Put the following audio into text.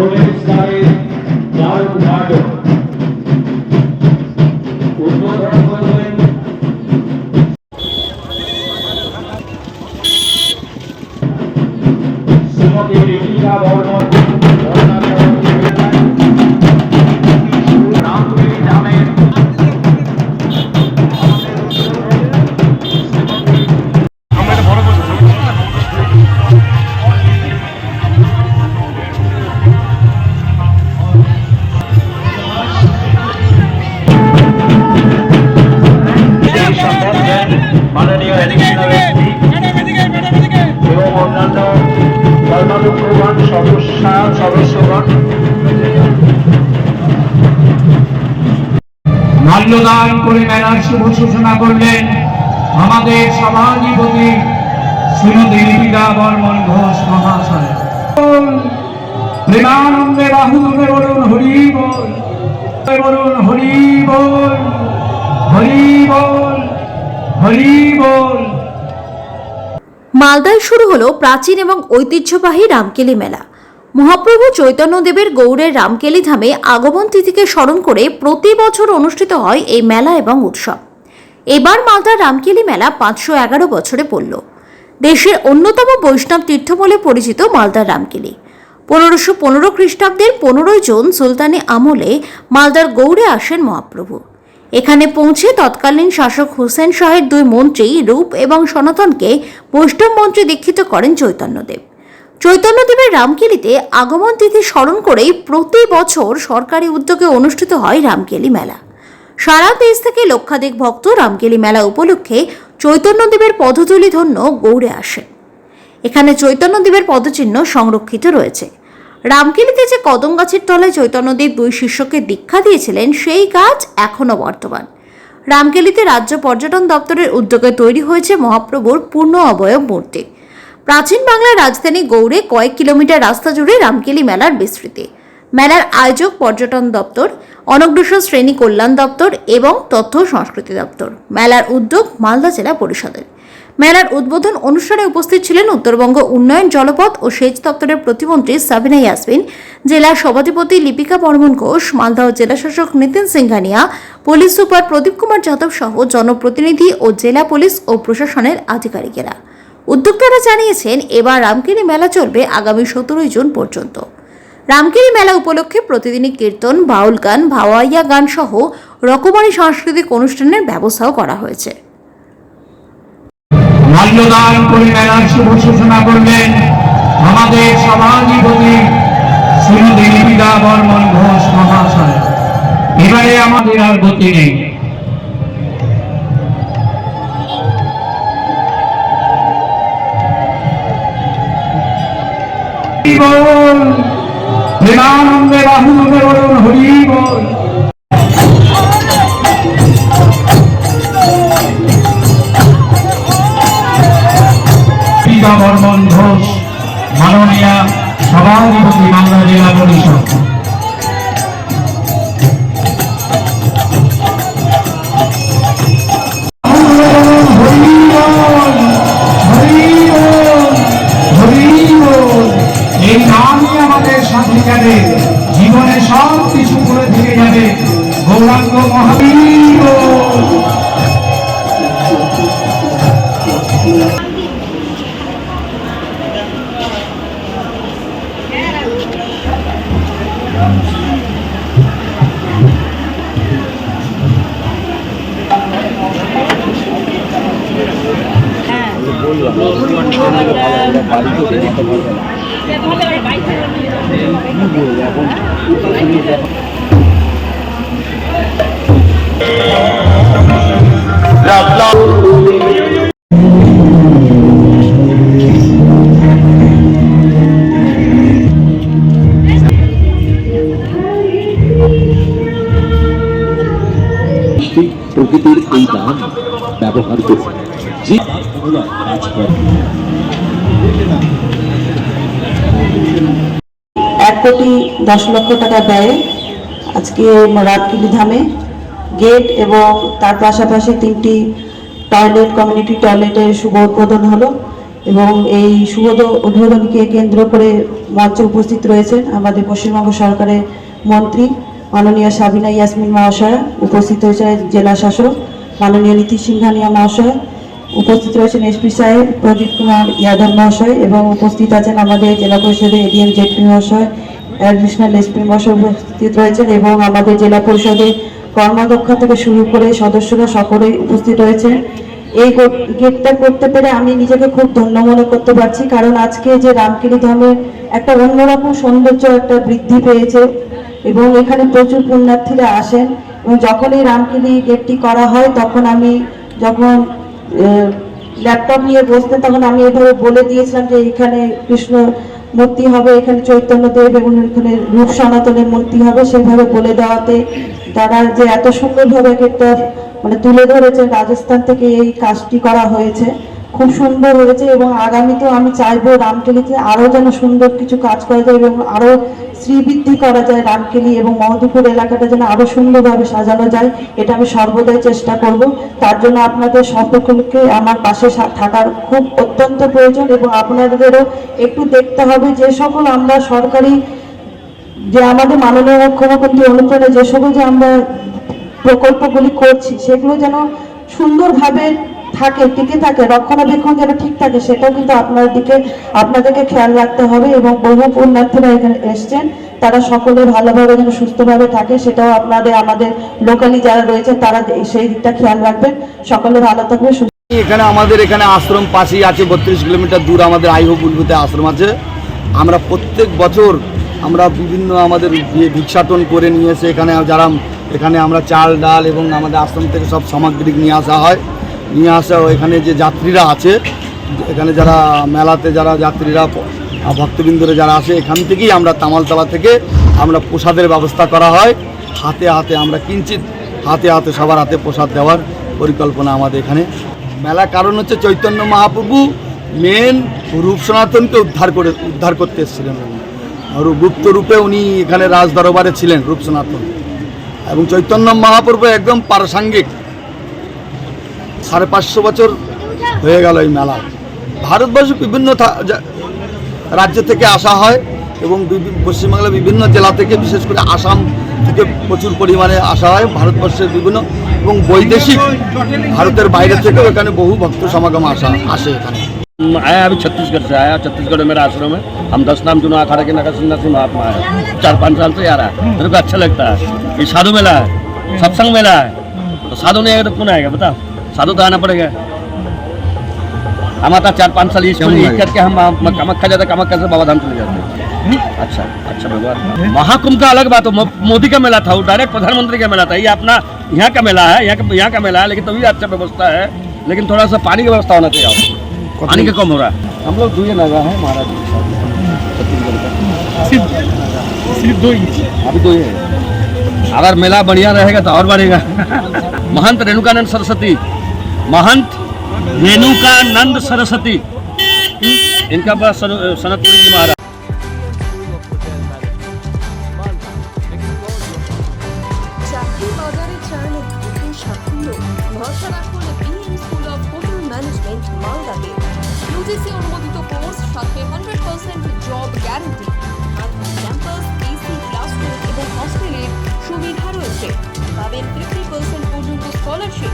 Royal Star মাল্যদান করে মেলার শুভ সূচনা করলেন আমাদের সমাধিপতি শ্রীমতী লিপিকা বর্মন ঘোষ মহাশয়। প্রেমানন্দে বাহুদে বলুন, হরি বল বলুন, হরি বল হরি বল হরি বল। মালদায় শুরু হলো প্রাচীন এবং ঐতিহ্যবাহী রামকেলি মেলা। মহাপ্রভু চৈতন্যদেবের গৌড়ের রামকেলি ধামে আগমন তিথিকে স্মরণ করে প্রতি বছর অনুষ্ঠিত হয় এই মেলা এবং উৎসব। এবার মালদার রামকেলি মেলা পাঁচশো এগারো বছরে পড়ল। দেশের অন্যতম বৈষ্ণব তীর্থ বলে পরিচিত মালদার রামকেলি। পনেরোশো পনেরো খ্রিস্টাব্দের পনেরোই জুন সুলতানি আমলে মালদার গৌড়ে আসেন মহাপ্রভু। এখানে পৌঁছে তৎকালীন শাসক হুসেন শাহের দুই মন্ত্রী রূপ এবং সনাতনকে বৈষ্ণব মন্ত্রী দীক্ষিত করেন চৈতন্যদেব। চৈতন্যদেবের রামকেলিতে আগমন তিথি স্মরণ করেই প্রতি বছর সরকারি উদ্যোগে অনুষ্ঠিত হয় রামকেলি মেলা। সারা দেশ থেকে লক্ষাধিক ভক্ত রামকেলি মেলা উপলক্ষে চৈতন্যদেবের পদতুলি ধন্য গৌড়ে আসে। এখানে চৈতন্যদেবের পদচিহ্ন সংরক্ষিত রয়েছে। রামকেলিতে যে কদম গাছের তলায় চৈতন্যদেব দুই শিষ্যকে দীক্ষা দিয়েছিলেন, সেই গাছ এখনও বর্তমান। রামকেলিতে রাজ্য পর্যটন দপ্তরের উদ্যোগে তৈরি হয়েছে মহাপ্রভুর পূর্ণ অবয়ব মূর্তি। প্রাচীন বাংলার রাজধানী গৌড়ে কয়েক কিলোমিটার রাস্তা জুড়ে রামকেলি মেলার বিস্তৃতি। মেলার আয়োজক পর্যটন দপ্তর, অনগ্রসর শ্রেণি কল্যাণ দপ্তর এবং তথ্য সংস্কৃতি দপ্তর। মেলার উদ্যোগ মালদা জেলা পরিষদের। মেলার উদ্বোধন অনুষ্ঠানে উপস্থিত ছিলেন উত্তরবঙ্গ উন্নয়ন জলপথ ও সেচ দপ্তরের প্রতিমন্ত্রী সাবিনা ইয়াসমিন জেলা সভাধিপতি লিপিকা বর্মন ঘোষ মালদহ জেলাশাসক নিতিন সিংঘানিয়া পুলিশ সুপার প্রদীপ কুমার যাদব সহ জনপ্রতিনিধি ও জেলা পুলিশ ও প্রশাসনের আধিকারিকেরা। উদ্যোক্তারা জানিয়েছেন, এবার রামকেলি মেলা চলবে আগামী সতেরোই জুন পর্যন্ত। রামকেলি মেলা উপলক্ষে প্রতিদিনই কীর্তন, বাউল গান, ভাওয়াইয়া গান সহ রকমারি সাংস্কৃতিক অনুষ্ঠানের ব্যবস্থাও করা হয়েছে। করে মেলার শুভ সূচনা করলেন আমাদের সমাধিপতি শ্রীমতী বর্মন ঘোষ মহাশয়। এবারে আমাদের আর গতি নেই। বলুন হরি বল প্রকৃতির এই নাম ব্যবহার করে যে কাজ করে এক কোটি দশ লক্ষ টাকা ব্যয়ে আজকে রাতকিলি ধামে গেট এবং তার পাশাপাশি তিনটি টয়লেট কমিউনিটি টয়লেটের শুভ উদ্বোধন হলো এবং এই শুভ উদ্বোধনকে কেন্দ্র করে মঞ্চে উপস্থিত রয়েছেন আমাদের পশ্চিমবঙ্গ সরকারের মন্ত্রী মাননীয় সাবিনা ইয়াসমিন মহাশয়া, উপস্থিত হয়েছে জেলা শাসক মাননীয় নীতি সিংহানিয়া মহাশয় উপস্থিত রয়েছেন এসপি সাহেব, প্রদীপ কুমার যাদব মহাশয় এবং উপস্থিত আছেন আমাদের জেলা পরিষদের এডিএম জেটপি মহাশয় অ্যাডিশনাল এসপি মহাশয় উপস্থিত রয়েছেন এবং আমাদের জেলা পরিষদের কর্মদক্ষ থেকে শুরু করে সদস্যরা সকলেই উপস্থিত রয়েছেন। এই গেটটা করতে পেরে আমি নিজেকে খুব ধন্য মনে করতে পারছি কারণ আজকে যে রামকেলি ধামের একটা অন্যরকম সৌন্দর্য একটা বৃদ্ধি পেয়েছে এবং এখানে প্রচুর পুণ্যার্থীরা আসেন এবং যখন এই রামকেলি গেটটি করা হয় তখন আমি যখন ল্যাপটপ নিয়ে বসতে তখন আমি এভাবে বলে দিয়েছিলাম যে এখানে কৃষ্ণ মূর্তি হবে, এখানে চৈতন্যদেব এবং এখানে রূপ সনাতনের মূর্তি হবে। সেভাবে বলে দেওয়াতে তারা যে এত সুন্দরভাবে একটা মানে তুলে ধরেছে, রাজস্থান থেকে এই কাজটি করা হয়েছে। খুব সুন্দর হয়েছে এবং আগামীতেও আমি চাইব রামকেলিতে আরও যেন সুন্দর কিছু কাজ করা যায় এবং আরও শ্রীবৃদ্ধি করা যায় রামকেলি এবং মহদীপুর এলাকাটা যেন আরও সুন্দরভাবে সাজানো যায়, এটা আমি সর্বদাই চেষ্টা করব। তার জন্য আপনাদের সকলকে আমার পাশে থাকার খুব অত্যন্ত প্রয়োজন এবং আপনাদেরও একটু দেখতে হবে যে সকল আমরা সরকারি যে আমাদের মাননীয় মুখ্যমন্ত্রী অনুপ্রেরণে, যে সকল যে আমরা প্রকল্পগুলি করছি, সেগুলো যেন সুন্দরভাবে থাকে টিকে থাকে, রক্ষণাবেক্ষণ যেন ঠিক থাকে, সেটাও কিন্তু আপনার দিকে, আপনাদেরকে খেয়াল রাখতে হবে এবং বহু পুণ্যার্থীরা এখানে এসছেন। তারা সকলে ভালোভাবে যেন সুস্থভাবে থাকে, সেটাও আপনাদের, আমাদের লোকালি যারা রয়েছে, তারা সেই দিকটা খেয়াল রাখবেন। সকলে ভালো থাকবে এখানে আমাদের এখানে আশ্রম পাশেই আছে, বত্রিশ কিলোমিটার দূর আমাদের আইহো বুলবুতে আশ্রম আছে। আমরা প্রত্যেক বছর আমরা বিভিন্ন আমাদের ভিক্ষাটন করে নিয়ে এসে এখানে যারা, এখানে আমরা চাল, ডাল এবং আমাদের আশ্রম থেকে সব সামগ্রিক নিয়ে আসা হয়। নিয়ে আসা এখানে যে যাত্রীরা আছে, এখানে যারা মেলাতে যারা যাত্রীরা, ভক্তবৃন্দরে যারা আসে, এখান থেকেই আমরা তামালতলা থেকে আমরা প্রসাদের ব্যবস্থা করা হয়। হাতে হাতে আমরা কিঞ্চিত হাতে হাতে সবার হাতে প্রসাদ দেওয়ার পরিকল্পনা আমাদের এখানে। মেলা কারণ হচ্ছে চৈতন্য মহাপ্রভু মেন রূপ সনাতনকে উদ্ধার করে, উদ্ধার করতে এসেছিলেন। আর গুপ্ত রূপে উনি এখানে রাজ দরবারে ছিলেন রূপ সনাতন এবং চৈতন্য মহাপ্রভু একদম পারসাঙ্গিক। সাড়ে পাঁচশো বছর হয়ে গেল এই মেলা ভারতবর্ষের বিভিন্ন থা- জা- রাজ্য থেকে আসা হয় এবং বিভি- পশ্চিমবাংলার বিভিন্ন জেলা থেকে বিশেষ করে আসাম থেকে প্রচুর পরিমাণে আসা হয় ভারতবর্ষের বিভিন্ন এবং বৈদেশিক ভারতের বাইরে থেকেও এখানে বহু ভক্ত সমাগম আসা আসে এখানে आया अभी छत्तीसगढ़ से आया छत्तीसगढ़ में मेरा आश्रम है हम दस नाम चुनाव अखाड़ा के नगर सन्यासी महात्मा है चार पाँच साल से आ रहा है मेरे को अच्छा लगता है ये साधु मेला है सत्संग मेला है तो साधु नहीं आएगा तो कौन आएगा बताओ साधु तो आना पड़ेगा। हम आता चार पाँच साल इसको ये करके हम कामाख्या जाते कामाख्या से बाबा धाम चले जाते हैं। अच्छा अच्छा भगवान। महाकुंभ का अलग बात हो मोदी का मेला था वो डायरेक्ट प्रधानमंत्री का मेला था। ये अपना यहाँ का मेला है यहाँ का यहाँ का मेला है लेकिन तभी अच्छा व्यवस्था है। लेकिन थोड़ा सा पानी की व्यवस्था होना चाहिए आपको। पानी का कम हो रहा है। हम लोग दुए लगा है महाराज छत्तीसगढ़ सिर्फ़ दो ही। अभी दो ही है। अगर मेला बढ़िया रहेगा तो और बढ़ेगा। महंत रेणुकानंद सरस्वती। महंत रेणुकानंद सरस्वती इनका बस सनतपुरी जी महाराज চাকরি বাজারে চান দ্রুত সাফল্য ভরসা রাখুন BM school of hotel management মালদাতে ইউজিসি অনুমোদিত কোর্স সাথে hundred percent job guarantee campus AC classroom এবং হস্টেলের সুবিধা রয়েছে পাবেন ফিফটি পার্সেন্ট পর্যন্ত স্কলারশিপ